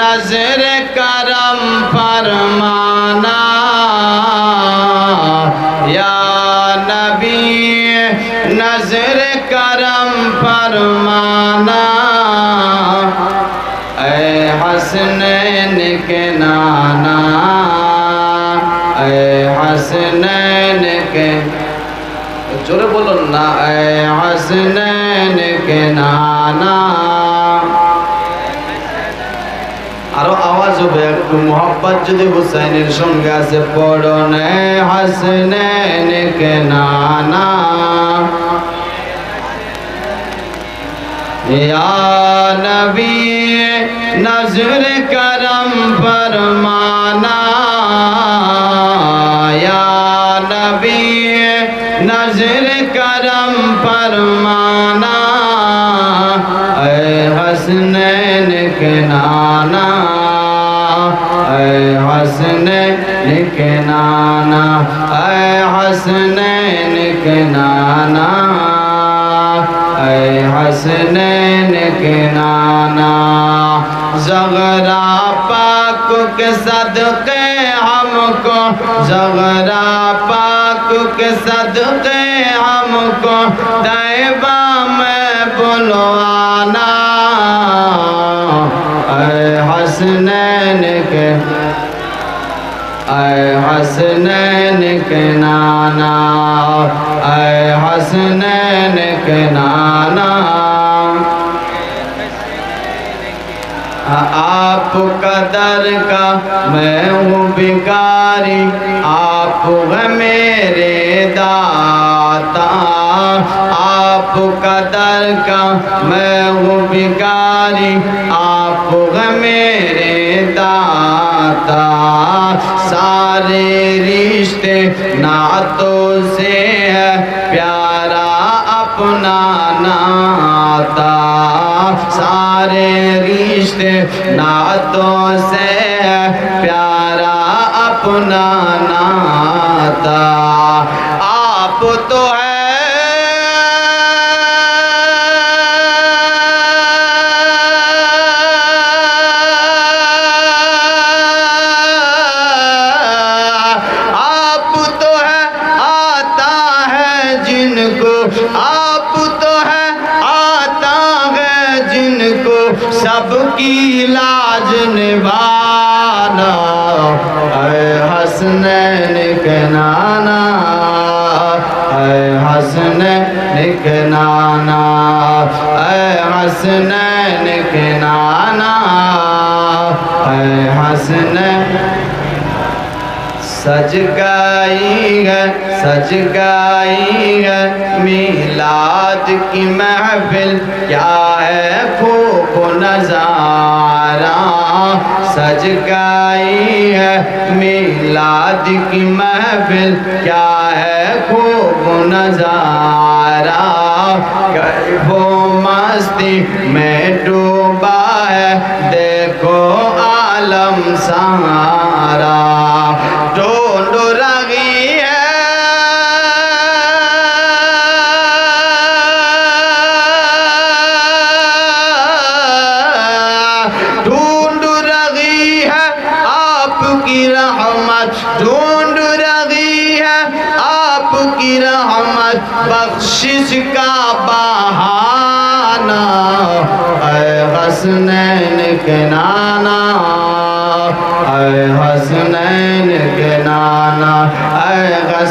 নজর করম ফরমানা। ইয়া নবী, নজর করম ফরমানা। এ হসনैन के नाना এ হসনैन के জোরে বলুন না। এ হসনैन के नाना আরও আওয়াজ হবে, একটু মোহাম্মদ যদি হুসাইনের সঙ্গে আছে পড়নে হাসনে নেকে নানা নজর করম পরমানা নবী نظر کرم فرمانا، اے حسنین کے نانا اے حسنین کنانا نانا اے حسنین کنانا نانا اے حسنین کے نانا زغرا پاک کے صدقے ہم کو، زغرا پاک کے صدقے ہم کو طیبہ میں بلوانا اے حسنین کے اے حسنین کے نانا۔ اے حسنین کے نانا۔ آپ قدر کا میں ہوں بگاری آپ ہے میرے داتا۔ آپ قدر کا میں ہوں بگاری آپ ہے میرے داتا۔ سارے رشتے ناتوں سے ہے پیار ناتا سارے رشتے ناتوں سے پیارا اپنا ناتا آپ تو ہے हसनैन के नाना ऐ हसनैन के नाना ऐ हसनैन के नाना ऐ हसनैन سج گائی ہے سج گائی ہے میلاد کی محفل کیا ہے خوب نظارہ سج گائی ہے میلاد کی محفل کیا ہے خوب نظارہ و مستی میں ڈوبا ہے دیکھو সারা।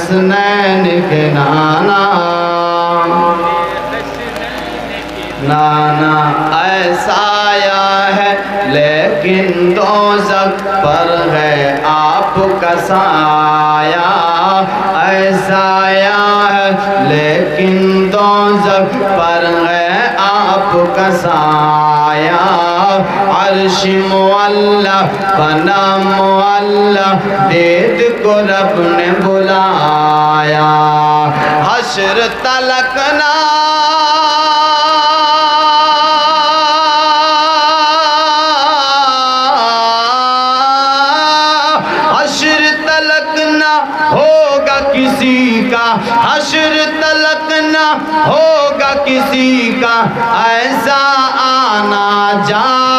حسنین کے نانا۔ نانا ایسا آیا ہے، لیکن دوزک پر ہے آپ کا سایا ایسا آیا ہے، لیکن دوزک پر ہے آپ کا سایا عرش مولا بنا مولا دید کو رب نے بلایا۔ حشر تلکنا حشر تلکنا ہوگا کسی کا۔ حشر ہوگا کسی کا۔ ایسا آنا جانا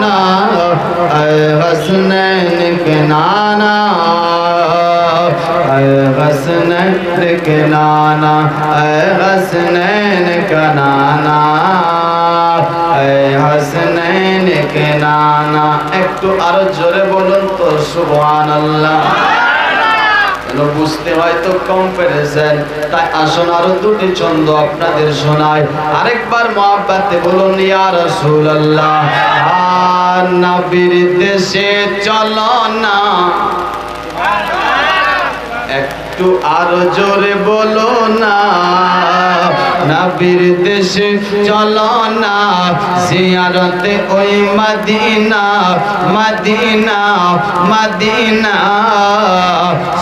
نانا، اے حسنین کے نانا، اے حسنین کے نانا، اے حسنین کا نانا اے حسنین کے نانا، ایک تو عرض جرے بولن تو سبحان اللہ۔ বুঝতে হয়তো কম পেরেছেন তাই আসুন আরও দুটি ছন্দ আপনাদের শোনায় আরেকবার মহাব্বাতে বলুন, ইয়া রাসূলুল্লাহ, আর নবীর দেশে চলো না। একটু আরও জোরে বলো না। নবীর দেশে চলো না। জিয়ারতে ওই মদিনা মদিনা মদিনা।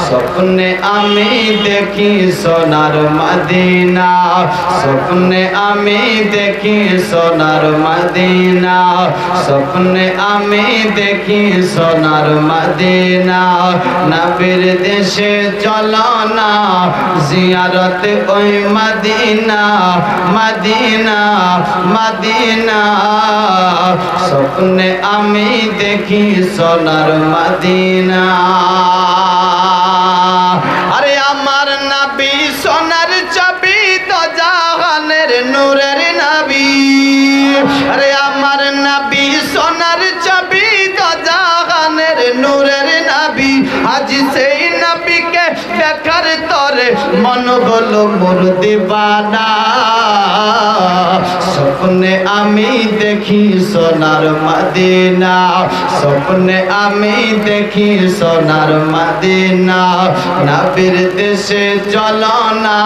স্বপ্নে আমি দেখি সোনার মদিনা। স্বপ্নে আমি দেখি সোনার মদিনা। স্বপ্নে আমি দেখি সোনার মদিনা। নবীর দেশে চলো না জিয়ারত ওই মদিনা মদিনা মদিনা। স্বপ্নে আমি দেখি সোনার মদিনা। দেখার তরে মন হলো মোর দিবানা। স্বপ্নে আমি দেখি সোনার মদিনা। স্বপ্নে আমি দেখি সোনার মদিনা। নবীর দেশে চলো না,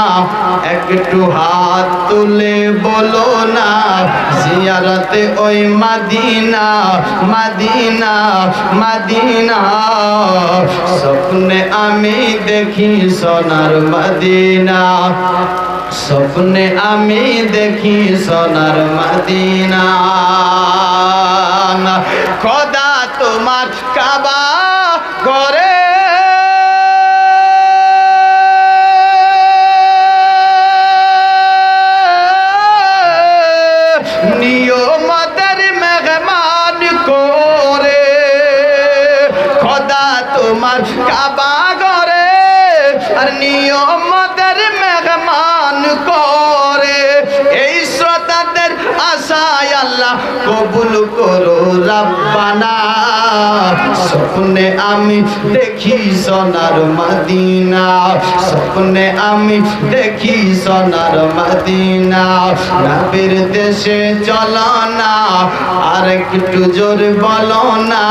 একটু হাত তুলে বলো না। জিয়ারতে ওই মদিনা মদিনা মদিনা। স্বপ্নে আমি দেখি সোনার মদিনা। স্বপ্নে আমি দেখি সোনার মদিনা। খোদা তোমার কাবা আর নিয়মদের মেহমান করে। এই আশায় আল্লাহ কবুল করো রাব্বানা। স্বপ্নে আমি দেখি সোনার মদিনা। স্বপ্নে আমি দেখি সোনার মদিনা। নবীর দেশে চলো না, আর একটু জোর বলো না।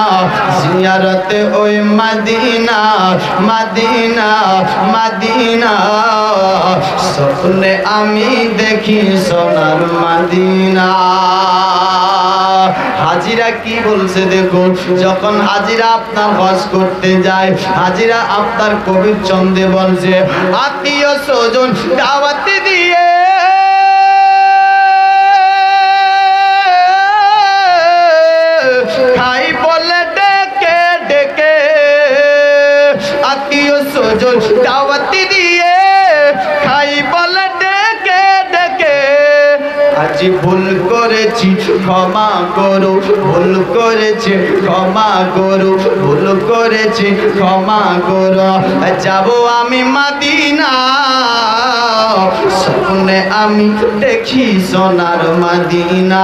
জিয়ারতে ওই মদিনা মদিনা মদিনা। স্বপ্নে আমি দেখি সোনার মদিনা। হাজিরা কি বলছে দেখুন, যখন হাজিরা আপনার হজ করতে যায়, হাজিরা আপনার কবির চন্দে বলছে, আত্মীয় স্বজন দাওয়াতে দিয়ে আজি ভুল করেছি, ক্ষমা করো। ভুল করেছি, ক্ষমা করো। ভুল করেছি, ক্ষমা করো। যাব আমি মাদিনা। স্বপ্নে আমি দেখি সোনার মাদিনা।